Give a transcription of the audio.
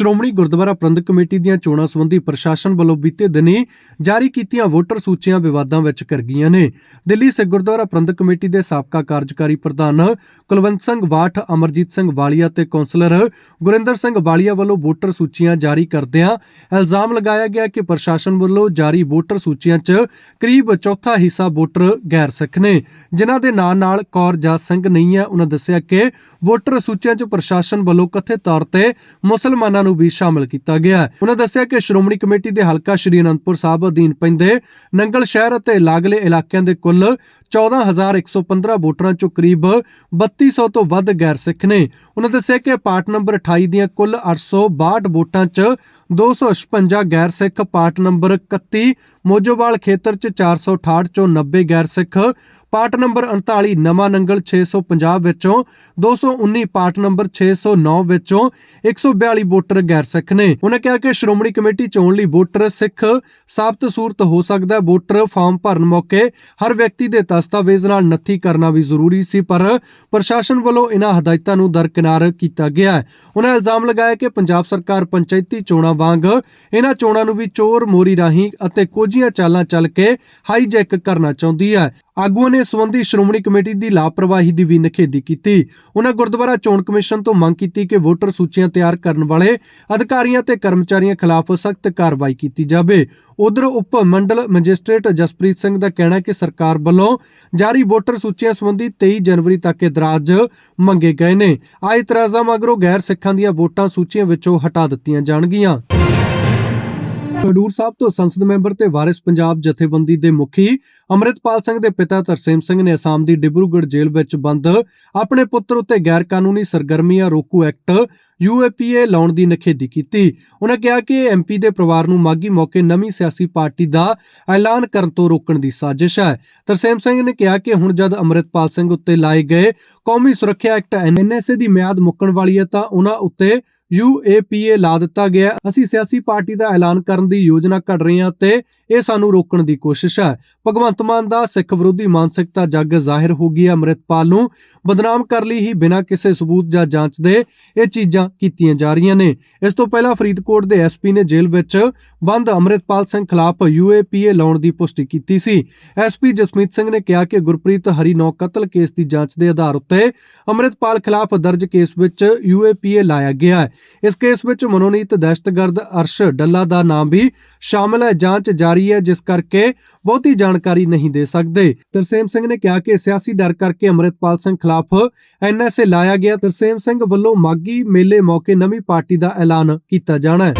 Shiromani Gurdwara Prabandhak committee ਦੀਆਂ ਚੋਣਾਂ ਸੰਬੰਧੀ ਪ੍ਰਸ਼ਾਸਨ ਵੱਲੋਂ ਬੀਤੇ ਦਿਨੀ ਜਾਰੀ ਕੀਤੀਆਂ ਵੋਟਰ ਸੂਚੀਆਂ ਵਿਵਾਦਾਂ ਵਿੱਚ ਘਿਰ ਗਈਆਂ ਨੇ। ਦਿੱਲੀ ਸਿੱਖ ਗੁਰਦੁਆਰਾ ਪ੍ਰਬੰਧਕ ਕਮੇਟੀ ਦੇ ਸਾਬਕਾ ਕਾਰਜਕਾਰੀ ਪ੍ਰਧਾਨ ਕੁਲਵੰਤ ਸਿੰਘ ਬਾਠ ਅਮਰਜੀਤ ਸਿੰਘ ਵਾਲੀਆ ਤੇ ਕੌਂਸਲਰ ਗੁਰਿੰਦਰ ਸਿੰਘ ਵਾਲੀਆ ਵੱਲੋਂ ਵੋਟਰ ਸੂਚੀਆਂ ਜਾਰੀ ਕਰਦਿਆਂ ਇਲਜ਼ਾਮ ਲਗਾਇਆ ਗਿਆ ਕਿ ਪ੍ਰਸ਼ਾਸਨ ਵੱਲੋਂ ਜਾਰੀ ਵੋਟਰ ਸੂਚੀਆਂ 'ਚ ਕਰੀਬ ਚੌਥਾ ਹਿੱਸਾ ਵੋਟਰ ਗੈਰ ਸਿੱਖ ਨੇ, ਜਿਨ੍ਹਾਂ ਦੇ ਨਾਂ ਨਾਲ ਕੌਰ ਜਾਤ ਸਿੰਘ ਨਹੀਂ ਹੈ। ਉਹਨਾਂ ਦੱਸਿਆ ਕਿ ਵੋਟਰ ਸੂਚੀਆਂ 'ਚ ਪ੍ਰਸ਼ਾਸਨ ਵੱਲੋਂ ਕਥਿਤ ਤੌਰ ਤੇ ਮੁਸਲਮਾਨਾਂ ਨੂੰ ਵੀ ਸ਼ਾਮਲ ਕੀਤਾ ਗਿਆ ਹੈ। ਉਹਨਾਂ ਦੱਸਿਆ ਕਿ ਸ਼੍ਰੋਮਣੀ ਕਮੇਟੀ ਦੇ ਹਲਕਾ ਸ਼੍ਰੀ ਅਨੰਦਪੁਰ ਸਾਹਿਬ ਅਧੀਨ ਪੈਂਦੇ ਨੰਗਲ ਸ਼ਹਿਰ ਅਤੇ ਲਾਗਲੇ ਇਲਾਕਿਆਂ ਦੇ ਕੁੱਲ 14115 ਵੋਟਰਾਂ 'ਚੋਂ ਕਰੀਬ 3200 ਤੋਂ ਵੱਧ ਗੈਰ ਸਿੱਖ ਨੇ। ਉਹਨਾਂ ਦੱਸਿਆ ਕਿ ਪਾਰਟ ਨੰਬਰ 28 ਦੀਆਂ ਕੁੱਲ 862 ਵੋਟਾਂ 'ਚ 256 ਗੈਰ ਸਿੱਖ, ਪਾਰਟ ਨੰਬਰ 31 ਮੋਜੋਵਾਲ ਖੇਤਰ 'ਚ 468 ਚੋਂ 90 ਗੈਰ ਸਿੱਖ, ਪਾਰਟ ਨੰਬਰ 39 ਨਵਾਂ ਨੰਗਲ 650 ਵਿੱਚੋਂ 219 ਪਾਰਟ ਨੰਬਰ 609 ਵਿੱਚੋਂ 142 ਵੋਟਰ ਗੈਰ ਸਿੱਖ ਨੇ। ਉਹਨਾਂ ਕਿਹਾ ਕਿ ਸ਼੍ਰੋਮਣੀ ਕਮੇਟੀ ਚੋਣ ਲਈ ਵੋਟਰ ਸਿੱਖ ਸਾਬਤ ਸੂਰਤ ਹੋ ਸਕਦਾ ਹੈ। ਵੋਟਰ ਫਾਰਮ ਭਰਨ ਮੌਕੇ ਹਰ ਵਿਅਕਤੀ ਦੇ ਦਸਤਾਵੇਜ਼ ਨਾਲ ਨੱਥੀ ਕਰਨਾ ਵੀ ਜ਼ਰੂਰੀ ਸੀ, ਪਰ ਪ੍ਰਸ਼ਾਸਨ ਵੱਲੋਂ ਇਹਨਾਂ ਹਦਾਇਤਾਂ ਨੂੰ ਦਰਕਿਨਾਰ ਕੀਤਾ ਗਿਆ ਹੈ। ਉਹਨਾਂ ਇਲਜ਼ਾਮ ਲਗਾਇਆ ਕਿ ਪੰਜਾਬ ਸਰਕਾਰ ਪੰਚਾਇਤੀ ਚੋਣਾਂ ਵਾਂਗ ਇਹਨਾਂ ਚੋਣਾਂ ਨੂੰ ਵੀ ਚੋਰ ਮੋਰੀ ਰਾਹੀਂ ਅਤੇ ਕੁਝ ਕੋਝੀਆਂ ਚਾਲਾਂ ਚੱਲ ਕੇ ਹਾਈਜੈਕ ਕਰਨਾ ਚਾਹੁੰਦੀ ਹੈ। ਆਗੂਆਂ ਨੇ ਸੰਬੰਧੀ ਸ਼੍ਰੋਮਣੀ ਕਮੇਟੀ ਦੀ ਲਾਪਰਵਾਹੀ ਦੀ ਵੀ ਨਿਖੇਧੀ ਕੀਤੀ। ਉਹਨਾਂ ਗੁਰਦੁਆਰਾ ਚੋਣ ਕਮਿਸ਼ਨ ਤੋਂ ਮੰਗ ਕੀਤੀ ਕਿ ਵੋਟਰ ਸੂਚੀਆਂ ਤਿਆਰ ਕਰਨ ਵਾਲੇ ਅਧਿਕਾਰੀਆਂ ਤੇ ਕਰਮਚਾਰੀਆਂ ਖਿਲਾਫ ਸਖਤ ਕਾਰਵਾਈ ਕੀਤੀ ਜਾਵੇ। ਉਧਰ ਉਪ ਮੰਡਲ ਮੈਜਿਸਟ੍ਰੇਟ ਜਸਪ੍ਰੀਤ ਸਿੰਘ ਦਾ ਕਹਿਣਾ ਹੈ ਕਿ ਸਰਕਾਰ ਵੱਲੋਂ ਜਾਰੀ ਵੋਟਰ ਸੂਚੀਆਂ ਸੰਬੰਧੀ 23 ਜਨਵਰੀ ਤੱਕ ਇਤਰਾਜ਼ ਮੰਗੇ ਗਏ ਨੇ। ਆ ਇਤਰਾਜ਼ਾਂ ਮਗਰੋਂ ਗੈਰ ਸਿੱਖਾਂ ਦੀਆਂ ਵੋਟਾਂ ਸੂਚੀਆਂ ਵਿੱਚੋਂ ਹਟਾ ਦਿੱਤੀਆਂ ਜਾਣਗੀਆਂ। ਖਡੂਰ ਸਾਹਿਬ ਤੋਂ ਸੰਸਦ ਮੈਂਬਰ ਤੇ ਵਾਰਿਸ ਪੰਜਾਬ ਜਥੇਬੰਦੀ ਦੇ ਮੁਖੀ ਅੰਮ੍ਰਿਤਪਾਲ ਸਿੰਘ ਦੇ ਪਿਤਾ ਤਰਸੇਮ ਸਿੰਘ ਨੇ ਅਸਾਮ ਦੀ ਡਿਬਰੂਗੜ੍ਹ ਜੇਲ੍ਹ ਵਿੱਚ ਬੰਦ ਆਪਣੇ ਪੁੱਤਰ ਉੱਤੇ ਗੈਰ ਕਾਨੂੰਨੀ ਸਰਗਰਮੀਆਂ ਰੋਕੂ ਐਕਟ ਯੂਏਪੀਏ ਲਾਉਣ ਦੀ ਨਿਖੇਧੀ ਕੀਤੀ। ਉਹਨਾਂ ਕਿਹਾ ਕਿ ਐਮਪੀ ਦੇ ਪਰਿਵਾਰ ਨੂੰ ਮਾਗੀ ਮੌਕੇ ਨਵੀਂ ਸਿਆਸੀ ਪਾਰਟੀ ਦਾ ਐਲਾਨ ਕਰਨ ਤੋਂ ਰੋਕਣ ਦੀ ਸਾਜ਼ਿਸ਼ ਹੈ। ਤਰਸੇਮ ਸਿੰਘ ਨੇ ਕਿਹਾ ਕਿ ਹੁਣ ਜਦ ਅੰਮ੍ਰਿਤਪਾਲ ਸਿੰਘ ਉੱਤੇ ਲਾਏ ਗਏ ਕੌਮੀ ਸੁਰੱਖਿਆ ਐਕਟ ਐਨਐਸਏ ਦੀ ਮਿਆਦ ਮੁੱਕਣ ਵਾਲੀ ਹੈ ਤਾਂ ਉਹਨਾਂ ਉੱਤੇ ਯੂਏਪੀਏ ਲਾ ਦਿੱਤਾ ਗਿਆ ਅਸੀਂ ਸਿਆਸੀ ਪਾਰਟੀ ਦਾ ਐਲਾਨ ਕਰਨ ਦੀ ਯੋਜਨਾ ਘੜ ਰਹੇ ਹਾਂ ਤੇ ਇਹ ਸਾਨੂੰ ਰੋਕਣ ਦੀ ਕੋਸ਼ਿਸ਼ ਹੈ। ਭਗਵੰਤ ਮਾਨ ਦਾ ਸਿੱਖ ਵਿਰੋਧੀ ਮਾਨਸਿਕਤਾ ਜੱਗ ਜ਼ਾਹਿਰ ਹੋ ਗਈ ਹੈ ਅੰਮ੍ਰਿਤਪਾਲ ਨੂੰ। ਬਦਨਾਮ ਕਰ ਲਈ ਹੀ ਬਿਨਾਂ ਕਿਸੇ ਸਬੂਤ ਜਾਂ ਜਾਂਚ ਦੇ ਇਹ ਚੀਜ਼ਾਂ ਕੀਤੀਆਂ ਜਾ ਰਹੀਆਂ ਨੇ। ਇਸ ਤੋਂ ਪਹਿਲਾਂ ਫਰੀਦਕੋਟ ਦੇ ਐਸਪੀ ਨੇ ਜੇਲ੍ਹ ਵਿੱਚ ਬੰਦ ਅੰਮ੍ਰਿਤਪਾਲ ਸਿੰਘ ਖਿਲਾਫ ਯੂਏਪੀਏ ਲਾਉਣ ਦੀ ਪੁਸ਼ਟੀ ਕੀਤੀ ਸੀ। ਐਸਪੀ ਜਸਮੀਤ ਸਿੰਘ ਨੇ ਕਿਹਾ ਕਿ ਗੁਰਪ੍ਰੀਤ ਹਰੀਨੌ ਕਤਲ ਕੇਸ ਦੀ ਜਾਂਚ ਦੇ ਆਧਾਰ ਉੱਤੇ ਅੰਮ੍ਰਿਤਪਾਲ ਖਿਲਾਫ ਦਰਜ ਕੇਸ ਵਿੱਚ ਯੂਏਪੀਏ ਲਾਇਆ ਗਿਆ ਹੈ। ਇਸ ਕੇਸ ਵਿੱਚ ਮਨੋਨੀਤ ਦਹਿਸ਼ਤਗਰਦ ਅਰਸ਼ ਡੱਲਾ ਦਾ ਨਾਮ ਵੀ ਸ਼ਾਮਲ ਹੈ। ਜਾਂਚ ਜਾਰੀ ਹੈ, ਜਿਸ ਕਰਕੇ ਬਹੁਤੀ ਜਾਣਕਾਰੀ ਨਹੀਂ ਦੇ ਸਕਦੇ। ਤਰਸੇਮ ਸਿੰਘ ਨੇ ਕਿਹਾ ਕਿ ਸਿਆਸੀ ਡਰ ਕਰਕੇ ਅੰਮ੍ਰਿਤਪਾਲ ਸਿੰਘ ਖਿਲਾਫ ਐਨਐਸਏ ਲਾਇਆ ਗਿਆ। ਤਰਸੇਮ ਸਿੰਘ ਵੱਲੋਂ ਮਾਗੀ ਮੇਲੇ ਮੌਕੇ ਨਵੀਂ ਪਾਰਟੀ ਦਾ ਐਲਾਨ ਕੀਤਾ ਜਾਣਾ ਹੈ।